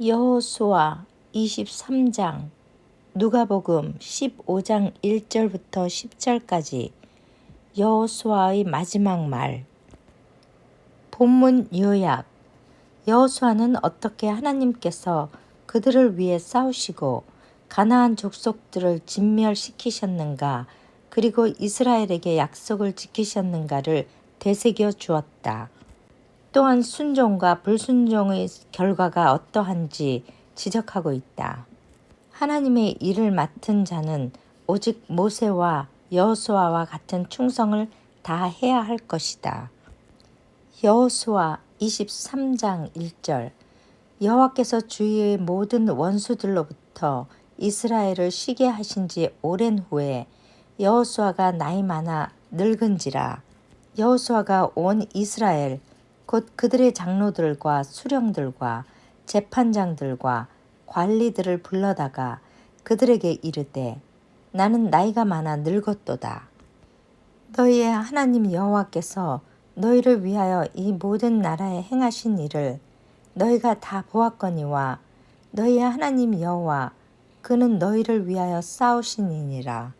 여호수아 23장 누가복음 15장 1절부터 10절까지 여호수아의 마지막 말 본문 요약 여호수아는 어떻게 하나님께서 그들을 위해 싸우시고 가나안 족속들을 진멸시키셨는가 그리고 이스라엘에게 약속을 지키셨는가를 되새겨 주었다. 또한 순종과 불순종의 결과가 어떠한지 지적하고 있다. 하나님의 일을 맡은 자는 오직 모세와 여호수아와 같은 충성을 다 해야 할 것이다. 여호수아 23장 1절 여호와께서 주위의 모든 원수들로부터 이스라엘을 쉬게 하신 지 오랜 후에 여호수아가 나이 많아 늙은지라 여호수아가 온 이스라엘 곧 그들의 장로들과 수령들과 재판장들과 관리들을 불러다가 그들에게 이르되 나는 나이가 많아 늙었도다. 너희의 하나님 여호와께서 너희를 위하여 이 모든 나라에 행하신 일을 너희가 다 보았거니와 너희의 하나님 여호와 그는 너희를 위하여 싸우시니니라.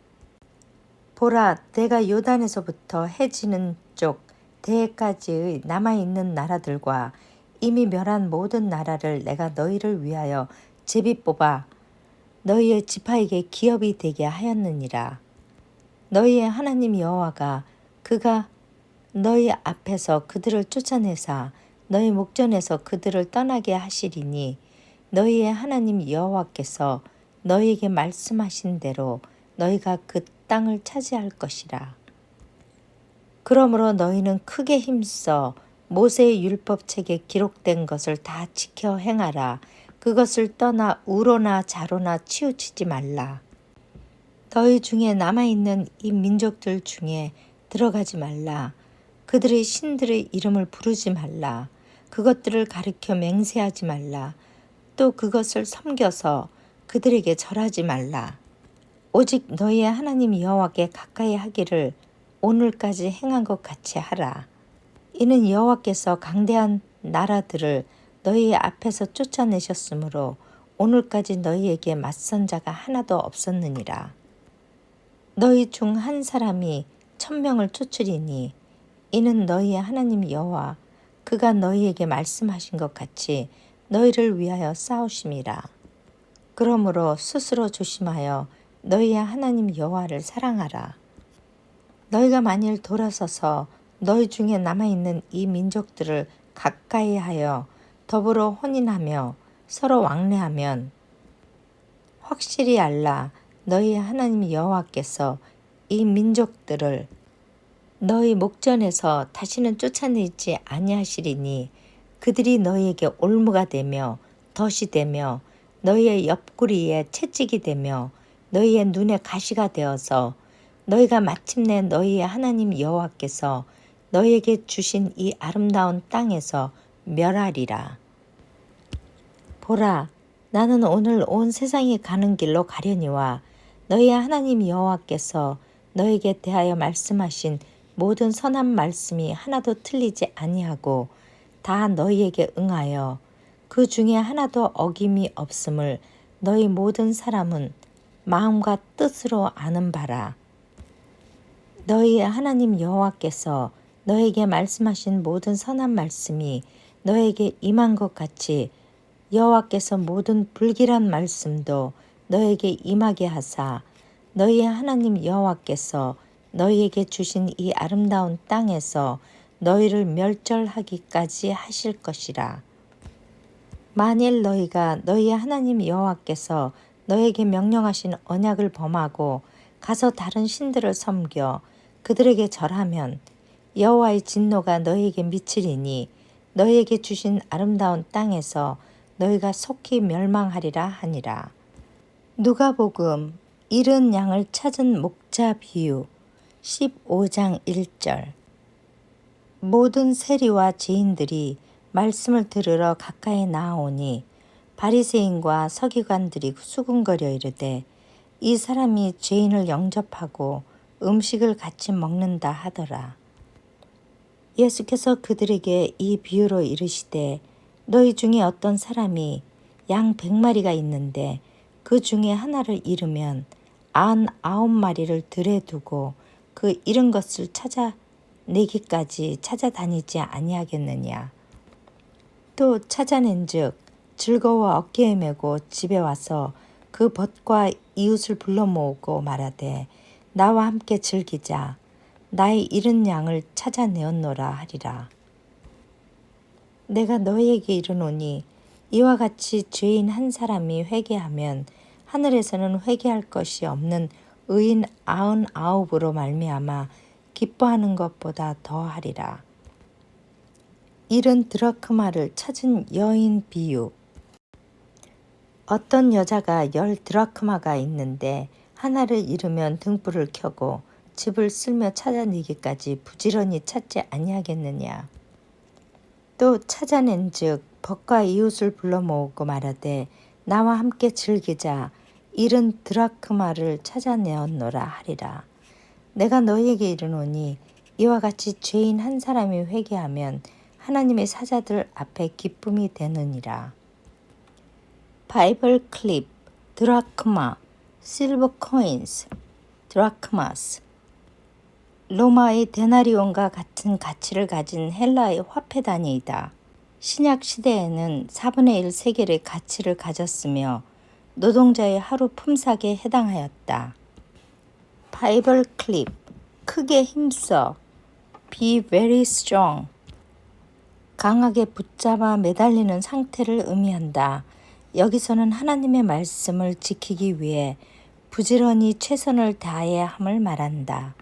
보라 내가 요단에서부터 해지는 쪽 대해까지의 남아있는 나라들과 이미 멸한 모든 나라를 내가 너희를 위하여 제비 뽑아 너희의 지파에게 기업이 되게 하였느니라. 너희의 하나님 여호와가 그가 너희 앞에서 그들을 쫓아내사 너희 목전에서 그들을 떠나게 하시리니 너희의 하나님 여호와께서 너희에게 말씀하신 대로 너희가 그 땅을 차지할 것이라. 그러므로 너희는 크게 힘써 모세의 율법책에 기록된 것을 다 지켜 행하라. 그것을 떠나 우로나 자로나 치우치지 말라. 너희 중에 남아있는 이 민족들 중에 들어가지 말라. 그들의 신들의 이름을 부르지 말라. 그것들을 가리켜 맹세하지 말라. 또 그것을 섬겨서 그들에게 절하지 말라. 오직 너희의 하나님 여호와께 가까이 하기를 오늘까지 행한 것 같이 하라. 이는 여호와께서 강대한 나라들을 너희 앞에서 쫓아내셨으므로 오늘까지 너희에게 맞선 자가 하나도 없었느니라. 너희 중 한 사람이 천명을 쫓으리니 이는 너희의 하나님 여호와 그가 너희에게 말씀하신 것 같이 너희를 위하여 싸우심이라. 그러므로 스스로 조심하여 너희의 하나님 여호와를 사랑하라. 너희가 만일 돌아서서 너희 중에 남아있는 이 민족들을 가까이 하여 더불어 혼인하며 서로 왕래하면 확실히 알라 너희 하나님 여호와께서 이 민족들을 너희 목전에서 다시는 쫓아내지 아니하시리니 그들이 너희에게 올무가 되며 덫이 되며 너희의 옆구리에 채찍이 되며 너희의 눈에 가시가 되어서 너희가 마침내 너희의 하나님 여호와께서 너희에게 주신 이 아름다운 땅에서 멸하리라. 보라, 나는 오늘 온 세상이 가는 길로 가려니와 너희의 하나님 여호와께서 너에게 대하여 말씀하신 모든 선한 말씀이 하나도 틀리지 아니하고 다 너희에게 응하여 그 중에 하나도 어김이 없음을 너희 모든 사람은 마음과 뜻으로 아는 바라. 너희의 하나님 여호와께서 너에게 말씀하신 모든 선한 말씀이 너에게 임한 것 같이 여호와께서 모든 불길한 말씀도 너에게 임하게 하사 너희의 하나님 여호와께서 너희에게 주신 이 아름다운 땅에서 너희를 멸절하기까지 하실 것이라. 만일 너희가 너희의 하나님 여호와께서 너에게 명령하신 언약을 범하고 가서 다른 신들을 섬겨 그들에게 절하면 여호와의 진노가 너희에게 미치리니 너희에게 주신 아름다운 땅에서 너희가 속히 멸망하리라 하니라. 누가복음 잃은 양을 찾은 목자 비유 15장 1절 모든 세리와 죄인들이 말씀을 들으러 가까이 나아오니 바리새인과 서기관들이 수군거려 이르되 이 사람이 죄인을 영접하고 음식을 같이 먹는다 하더라. 예수께서 그들에게 이 비유로 이르시되 너희 중에 어떤 사람이 양 백마리가 있는데 그 중에 하나를 잃으면 안 아홉 마리를 들에 두고 그 잃은 것을 찾아 내기까지 찾아다니지 아니하겠느냐. 또 찾아낸즉 즐거워 어깨에 메고 집에 와서 그 벗과 이웃을 불러 모으고 말하되 나와 함께 즐기자 나의 잃은 양을 찾아내었노라 하리라. 내가 너희에게 이르노니 이와 같이 죄인 한 사람이 회개하면 하늘에서는 회개할 것이 없는 의인 아흔 아홉으로 말미암아 기뻐하는 것보다 더하리라. 잃은 드라크마를 찾은 여인 비유. 어떤 여자가 열 드라크마가 있는데 하나를 잃으면 등불을 켜고 집을 쓸며 찾아내기까지 부지런히 찾지 아니하겠느냐. 또 찾아낸 즉 벗과 이웃을 불러 모으고 말하되 나와 함께 즐기자 잃은 드라크마를 찾아내었노라 하리라. 내가 너희에게 이르노니 이와 같이 죄인 한 사람이 회개하면 하나님의 사자들 앞에 기쁨이 되느니라. 바이블 클립 드라크마 실버 코인스 드라크마스 로마의 데나리온과 같은 가치를 가진 헬라의 화폐 단위이다. 신약 시대에는 4분의 1 세겔의 가치를 가졌으며 노동자의 하루 품삯에 해당하였다. 바이블 클립 크게 힘써 be very strong 강하게 붙잡아 매달리는 상태를 의미한다. 여기서는 하나님의 말씀을 지키기 위해 부지런히 최선을 다해야 함을 말한다.